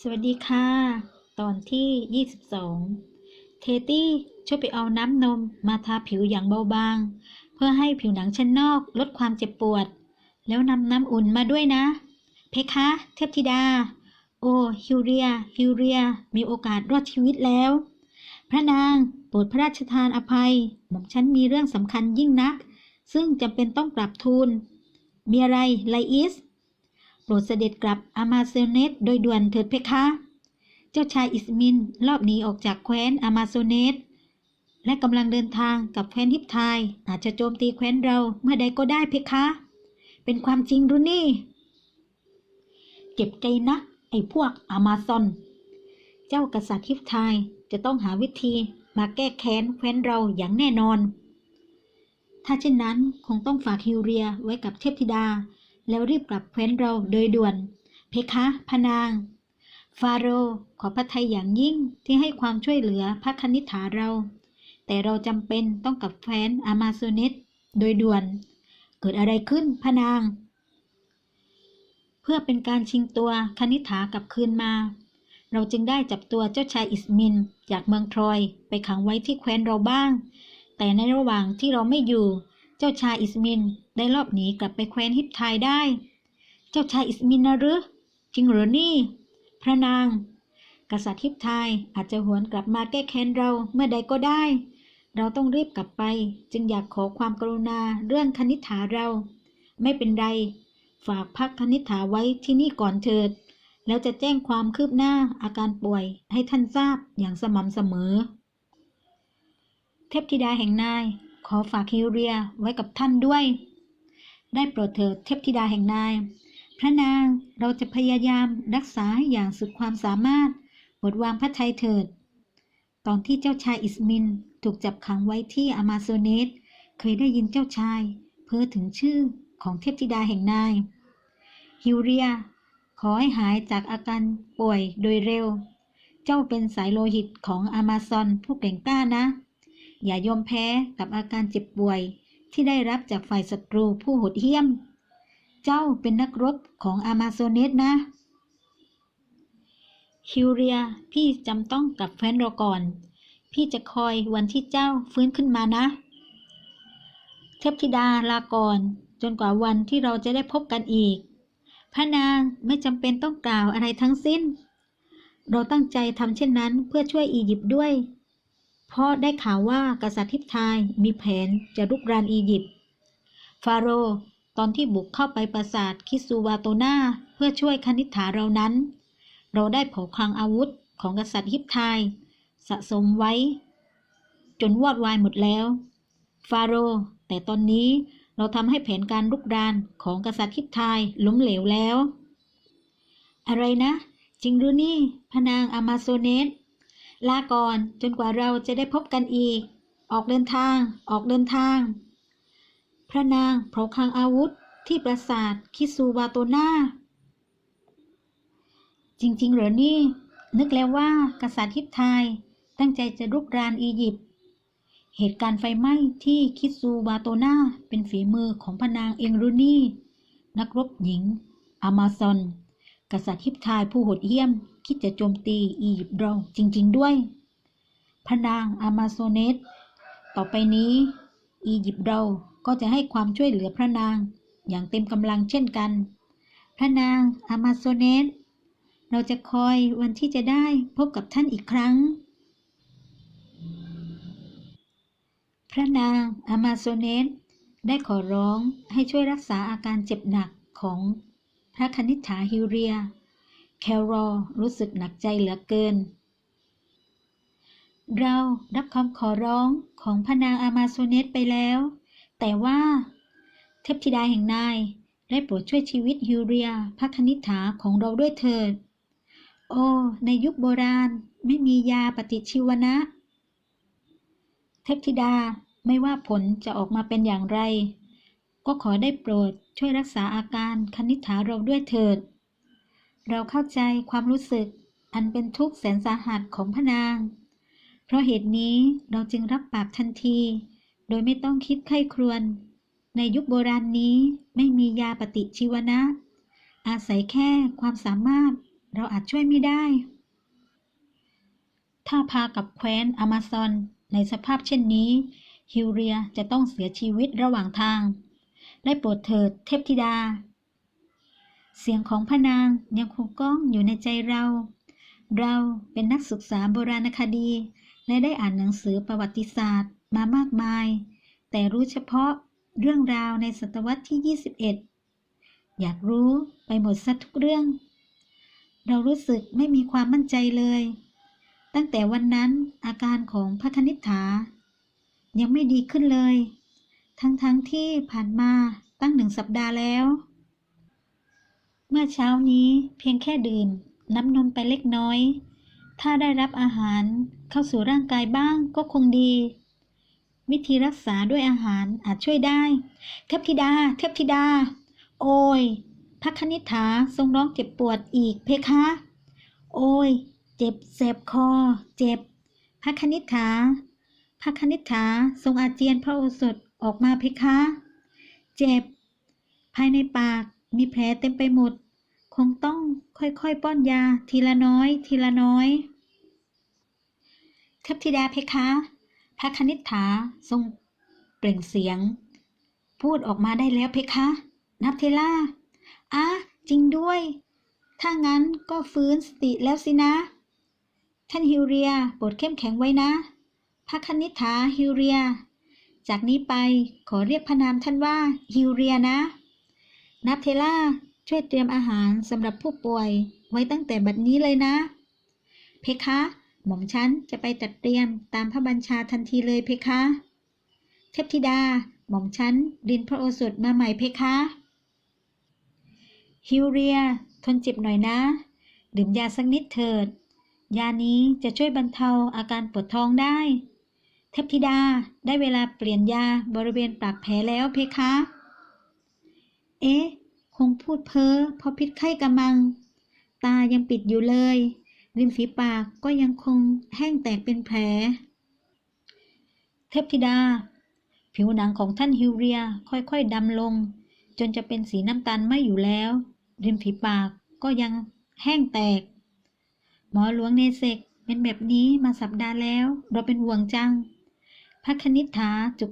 สวัสดีค่ะ ตอนที่ 22 เทตี้ช่วยไปเอาน้ำนมมาทาผิวอย่างเบาบาง เพื่อให้ผิวหนังชั้นนอกลดความเจ็บปวด แล้วนำน้ำอุ่นมาด้วยนะ เพคะ เทพธิดา โอฮิวเรีย ฮิวเรีย มีโอกาสรอดชีวิตแล้ว พระนางโปรดพระราชทานอภัย หม่อมฉันมีเรื่องสำคัญยิ่งนัก ซึ่งจำเป็นต้องกลับทูลมีอะไรไลอิส โปรดเสด็จกลับอามาเซเนสโดยด่วนเถิดเพคะ เจ้าชายอิสมินลอบหนีออกจากแคว้นอามาโซเนสและกำลังเดินทางกับแคว้นฮิปไทย อาจจะโจมตีแคว้นเราเมื่อใดก็ได้เพคะ เป็นความจริงรือนี่ เจ็บใจนะไอ้พวกอามาซอน เจ้ากษัตริย์ฮิปไทยจะต้องหาวิธีมาแก้แค้นแคว้นเราอย่างแน่นอน ถ้าเช่นนั้นคงต้องฝากฮิวเรียไว้กับเทพธิดา แล้วรีบกลับแคว้นเราโดยด่วน เพคะพนาง ฟาโรขอพระทัยอย่างยิ่งที่ให้ความช่วยเหลือพระคณิษฐาเรา แต่เราจำเป็นต้องกลับแคว้นอามาโซเนสโดยด่วน เกิดอะไรขึ้นพนาง เพื่อเป็นการชิงตัวคณิษฐากลับคืนมา เราจึงได้จับตัวเจ้าชายอิสมินจากเมืองทรอยไปขังไว้ที่แคว้นเราบ้าง แต่ในระหว่างที่เราไม่อยู่ จ้าชายอิสมินได้ลอบหนีกลับไปแคว้นฮิปไทยได้ เจ้าชายอิสมินนะหรือจริงหรือนี่ พระนาง กษัตริย์ฮิปไทยอาจจะหวนกลับมาแก้แค้นเราเมื่อใดก็ได้ เราต้องรีบกลับไป จึงอยากขอความกรุณาเรื่องคณิษฐาเรา ไม่เป็นไร ฝากพักคณิษฐาไว้ที่นี่ก่อนเถิด แล้วจะแจ้งความคืบหน้าอาการป่วยให้ท่านทราบอย่างสม่ำเสมอ เทพธิดาแห่งนาย ขอฝากฮิวเรียไว้กับท่านด้วย ได้โปรดเถิดเทพธิดาแห่งนาย พระนางเราจะพยายามรักษาอย่างสุดความสามารถโปรดวางพระทัยเถิด ตอนที่เจ้าชายอิสมินถูกจับขังไว้ที่อามาโซเนส เคยได้ยินเจ้าชาย เพ้อถึงชื่อของเทพธิดาแห่งนาย ฮิวเรีย ขอให้หายจากอาการป่วยโดยเร็ว เจ้าเป็นสายโลหิตของอามาซอนผู้เก่งกล้านะ อย่ายอมแพ้กับอาการเจ็บป่วย ที่ได้รับจากฝ่ายศัตรูผู้โหดเหี้ยม เจ้าเป็นนักรบของอามาโซเนสนะฮิวเรีย พี่จำต้องกับแฟนเราก่อน พี่จะคอยวันที่เจ้าฟื้นขึ้นมานะ เทพธิดาลาก่อนจนกว่าวันที่เราจะได้พบกันอีก พระนางไม่จำเป็นต้องกล่าวอะไรทั้งสิ้น เราตั้งใจทำเช่นนั้นเพื่อช่วยอียิปต์ด้วย เพราะได้ข่าวว่ากษัตริย์ทิพไทยมีแผนจะรุกรานอียิปต์ ฟาโรห์ตอนที่บุกเข้าไปปราสาทคิซูวาโตนาเพื่อช่วยคณิษฐาเรานั้น เราได้เผาคลังอาวุธของกษัตริย์ฮิปไทย สะสมไว้ จนวอดวายหมดแล้ว ฟาโรห์แต่ตอนนี้เราทำให้แผนการรุกรานของกษัตริย์ฮิปไทยล้มเหลวแล้ว อะไรนะ จริงหรือนี่พนางอามาโซเนส ลาก่อนจนกว่าเราจะได้พบกันอีก ออกเดินทาง ออกเดินทาง พระนางเผาคลังอาวุธที่ปราสาทคิซูวาโตนาจริง ๆ เหรอนี่ นึกแล้วว่ากษัตริย์ฮิตไทยตั้งใจจะรุกรานอียิปต์เหตุการณ์ไฟไหม้ที่คิซูวาโตนาเป็นฝีมือของพระนางเองรุนี่ นักรบหญิง อามาซอน กษัตริย์ฮิปไทยผู้โหดเหี้ยม คิดจะโจมตีอียิปต์เราจริง ๆ ด้วยพระนางอามาโซเนสต่อไปนี้ อียิปต์เราก็จะให้ความช่วยเหลือพระนางอย่างเต็มกำลังเช่นกัน พระนางอามาโซเนสเราจะคอยวันที่จะได้พบกับท่านอีกครั้ง พระนางอามาโซเนสได้ขอร้องให้ช่วยรักษาอาการเจ็บหนักของพระคณิษฐาฮิเรีย แคลรอรู้สึกหนักใจเหลือเกิน เรารับคำขอร้องของพนางอามาโซเนสไปแล้ว แต่ว่า เทพธิดาแห่งนายได้โปรดช่วยชีวิตฮิวเรียพระคณิษฐาของเราด้วยเถิด โอ้ ในยุคโบราณไม่มียาปฏิชีวนะ เทพธิดาไม่ว่าผลจะออกมาเป็นอย่างไร ก็ขอได้โปรดช่วยรักษาอาการคณิษฐาเราด้วยเถิด เราเข้าใจความรู้สึกอันเป็นทุกข์แสนสาหัสของพระนาง เพราะเหตุนี้เราจึงรับปากทันที โดยไม่ต้องคิดไข้ครวญในยุคโบราณนี้ไม่มียาปฏิชีวนะ อาศัยแค่ความสามารถเราอาจช่วยไม่ได้ ถ้าพากับแคว้นอมาซอนในสภาพเช่นนี้ ฮิวเรียจะต้องเสียชีวิตระหว่างทาง ได้โปรดเถิดเทพธิดา เสียงของพนางยังคงก้องอยู่ในใจเรา เราเป็นนักศึกษาโบราณคดี และได้อ่านหนังสือประวัติศาสตร์มามากมาย แต่รู้เฉพาะเรื่องราวในศตวรรษที่ 21 อยากรู้ไปหมดสักทุกเรื่อง เรารู้สึกไม่มีความมั่นใจเลย ตั้งแต่วันนั้นอาการของพระคณิษฐา ยังไม่ดีขึ้นเลย ทั้งๆทที่ผ่านมาตั้งหนึ่งสัปดาห์แล้ว มื่อเช้านี้เพียงแค่ดื่ม น้ำนมไปเล็กน้อย ถ้าได้รับอาหารเข้าสู่ร่างกายบ้างก็คงดี วิธีรักษาด้วยอาหารอาจช่วยได้ เทพธิดา เทพธิดา โอ้ยพระคณิษฐาทรงร้องเจ็บปวดอีกเพคะ โอ้ย เจ็บแสบคอ เจ็บ พระคณิษฐาพระคณิษฐาทรงอาเจียนพระโอสถออกมาเพคะ เจ็บ ภายในปากมีแผลเต็มไปหมด คงต้องค่อยๆป้อนยาทีละน้อย ทีละน้อยเทพธิดาเพคะพระคณิษฐาทรงเปล่งเสียง พูดออกมาได้แล้วเพคะ นับเทล่าอะจริงด้วย ถ้างั้นก็ฟื้นสติแล้วสินะ ท่านฮิวเรียโปรดเข้มแข็งไว้นะพระคณิษฐาฮิวเรีย จากนี้ไปขอเรียกพระนามท่านว่าฮิวเรียนะ นับเทล่า ช่วยเตรียมอาหารสำหรับผู้ป่วยไว้ตั้งแต่บัดนี้เลยนะ เพคะ หม่อมฉันจะไปจัดเตรียมตามพระบัญชาทันทีเลยเพคะ เทพธิดา หม่อมฉันดินพระโอสถมาใหม่เพคะ ฮิวเรีย ทนเจ็บหน่อยนะ ดื่มยาสักนิดเถิด ยานี้จะช่วยบรรเทาอาการปวดท้องได้ เทพธิดาได้เวลาเปลี่ยนยาบริเวณปากแผลแล้วเพคะ เอ๊ะ คงพูดเพ้อเพราะพิษไข้กำมัง ตายังปิดอยู่เลย ริมฝีปากก็ยังคงแห้งแตกเป็นแผล เทพธิดา ผิวหนังของท่านฮิวเรียค่อยๆดำลง จนจะเป็นสีน้ำตาลไม่อยู่แล้ว ริมฝีปากก็ยังแห้งแตก หมอหลวงเนเซกเป็นแบบนี้มาสัปดาห์แล้ว เราเป็นห่วงจังพระคณิษฐาจุก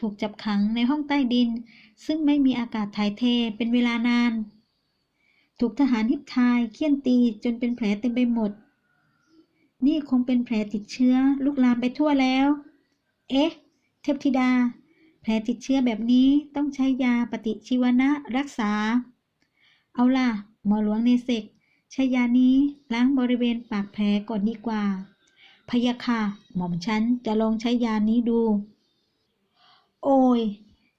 ถูกจับขังในห้องใต้ดิน ซึ่งไม่มีอากาศถ่ายเทเป็นเวลานาน ถูกทหารฮิปทายเคี่ยนตีจนเป็นแผลเต็มไปหมด นี่คงเป็นแผลติดเชื้อลุกลามไปทั่วแล้ว เอ๊ะ เทพธิดา แผลติดเชื้อแบบนี้ต้องใช้ยาปฏิชีวนะรักษา เอาล่ะ หมอหลวงเนเซกใช้ยานี้ล้างบริเวณปากแผลก่อนดีกว่าพยาค่ะ หม่อมฉันจะลองใช้ยานี้ดู โอ้ย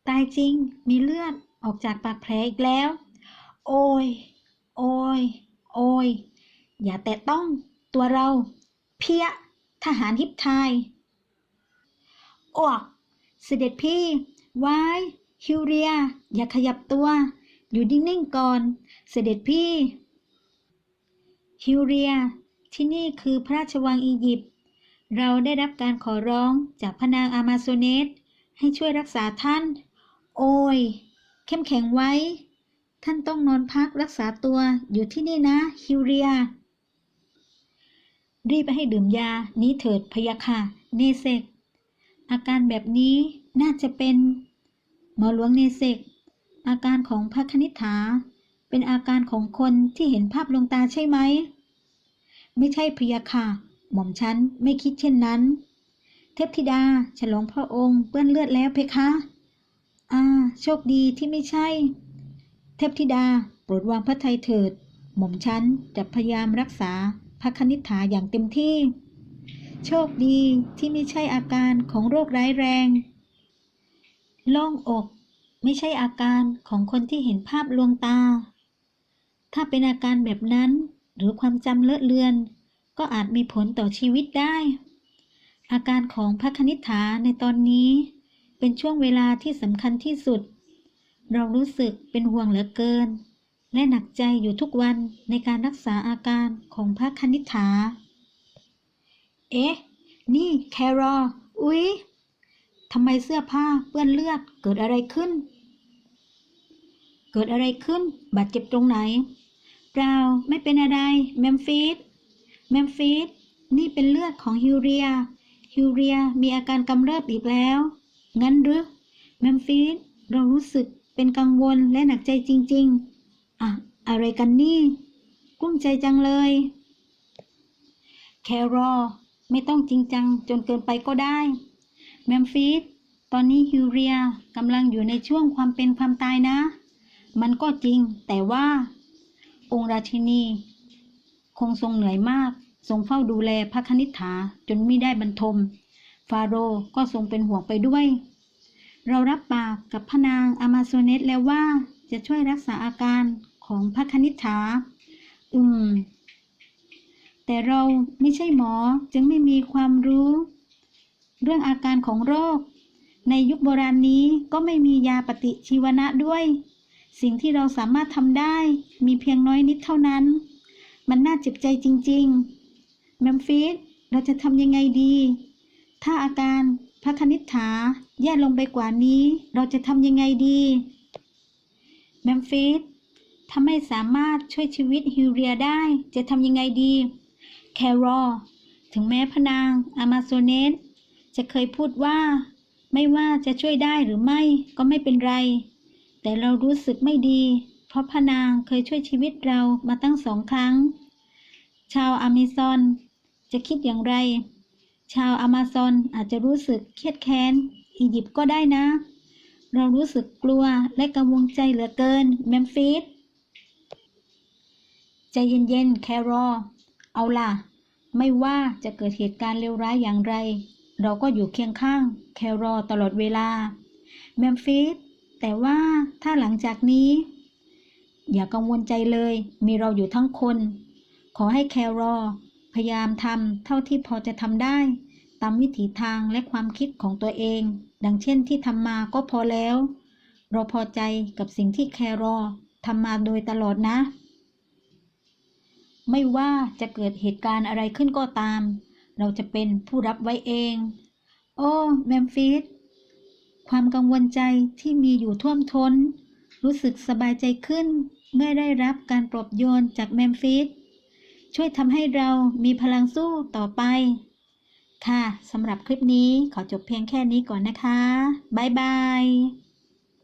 ตายจริง มีเลือดออกจากปากแผลอีกแล้ว โอ้ย โอ้ย โอ้ย อย่าแตะต้องตัวเรา เพี้ย ทหารฮิปไทยอ้วกเสด็จพี่วายฮิวเรีย อย่าขยับตัว อยู่นิ่งๆก่อน เสด็จพี่ ฮิวเรีย ที่นี่คือพระราชวังอียิปต์ เราได้รับการขอร้องจากพระนางอามาโซเนส ให้ช่วยรักษาท่าน โอ้ย เข้มแข็งไว้ ท่านต้องนอนพักรักษาตัวอยู่ที่นี่นะ ฮิวเรีย รีบไปให้ดื่มยา นี้เถิดพยาค่ะเนเซก อาการแบบนี้น่าจะเป็น หมอหลวงเนเซก อาการของพระคณิษฐา เป็นอาการของคนที่เห็นภาพลวงตาใช่ไหม ไม่ใช่พยาค่ะ หม่อมฉันไม่คิดเช่นนั้น เทพธิดา ฉลองพระองค์เปื้อนเลือดแล้วเพคะ อ่า โชคดีที่ไม่ใช่ เทพธิดา โปรดวางพระทัยเถิด หม่อมฉันจะพยายามรักษาพระคณิษฐาอย่างเต็มที่ โชคดีที่ไม่ใช่อาการของโรคร้ายแรงโล่งอก ไม่ใช่อาการของคนที่เห็นภาพลวงตา ถ้าเป็นอาการแบบนั้นหรือความจำเลอะเลือน ก็อาจมีผลต่อชีวิตได้ อาการของพระคณิษฐาในตอนนี้ เป็นช่วงเวลาที่สำคัญที่สุด เรารู้สึกเป็นห่วงเหลือเกิน และหนักใจอยู่ทุกวันในการรักษาอาการของพระคณิษฐา เอ๊ะ นี่แครออุ๊ยทำไมเสื้อผ้าเปื้อนเลือดเกิดอะไรขึ้น เกิดอะไรขึ้น บาดเจ็บตรงไหนเเปล่าไม่เป็นอะไรเมมฟิสเมมฟิสนี่เป็นเลือดของฮิวเรีย ฮิวเรียมีอาการกำเริบอีกแล้ว งั้นหรือเมมฟิสเรารู้สึกเป็นกังวลและหนักใจจริง ๆ อะ อะไรกันนี่ กุ้มใจจังเลย แครอไม่ต้องจริงจังจนเกินไปก็ได้เมมฟิสตอนนี้ฮิวเรียกำลังอยู่ในช่วงความเป็นความตายนะ มันก็จริงแต่ว่า องค์ราชินี คงทรงเหนื่อยมาก ทรงเฝ้าดูแลพระคณิษฐาจนไม่ได้บรรทม ฟาโรห์ก็ทรงเป็นห่วงไปด้วย เรารับปากกับพระนางอามาโซเนสแล้วว่าจะช่วยรักษาอาการของพระคณิษฐา อืม แต่เราไม่ใช่หมอจึงไม่มีความรู้ เรื่องอาการของโรค ในยุคโบราณนี้ก็ไม่มียาปฏิชีวนะด้วย สิ่งที่เราสามารถทำได้มีเพียงน้อยนิดเท่านั้น มันน่าเจ็บใจจริง ๆ เมมฟิสเราจะทำยังไงดี ถ้าอาการพระคณิษฐาแย่ลงไปกว่านี้ เราจะทำยังไงดีเมมฟิสถ้าไม่สามารถช่วยชีวิตฮิวเรียได้จะทำยังไงดี แครอลถึงแม้พนางอามาโซเนสจะเคยพูดว่า ไม่ว่าจะช่วยได้หรือไม่ก็ไม่เป็นไร แต่เรารู้สึกไม่ดี เพราะพนางเคยช่วยชีวิตเรามาตั้งสองครั้ง ชาวอเมซอน จะคิดอย่างไร ชาวอเมาซอนอาจจะรู้สึกเครียดแค้นอียิปต์ก็ได้นะ เรารู้สึกกลัวและกังวลใจเหลือเกินเมมฟิสใจเย็นๆแครอ เอาล่ะ ไม่ว่าจะเกิดเหตุการณ์เลวร้ายอย่างไร เราก็อยู่เคียงข้างแครอตลอดเวลาเมมฟิสแต่ว่าถ้าหลังจากนี้ อย่ากังวลใจเลย มีเราอยู่ทั้งคน ขอให้แครอ พยายามทำเท่าที่พอจะทำได้ ตามวิถีทางและความคิดของตัวเอง ดังเช่นที่ทำมาก็พอแล้ว เราพอใจกับสิ่งที่แครอทำมาโดยตลอดนะ ไม่ว่าจะเกิดเหตุการณ์อะไรขึ้นก็ตาม เราจะเป็นผู้รับไว้เอง โอ้เมมฟิสความกังวลใจที่มีอยู่ท่วมท้น รู้สึกสบายใจขึ้น เมื่อได้รับการปลอบโยนจากเมมฟิส ช่วยทำให้เรามีพลังสู้ต่อไป ค่ะสำหรับคลิปนี้ขอจบเพียงแค่นี้ก่อนนะคะ บ๊ายบาย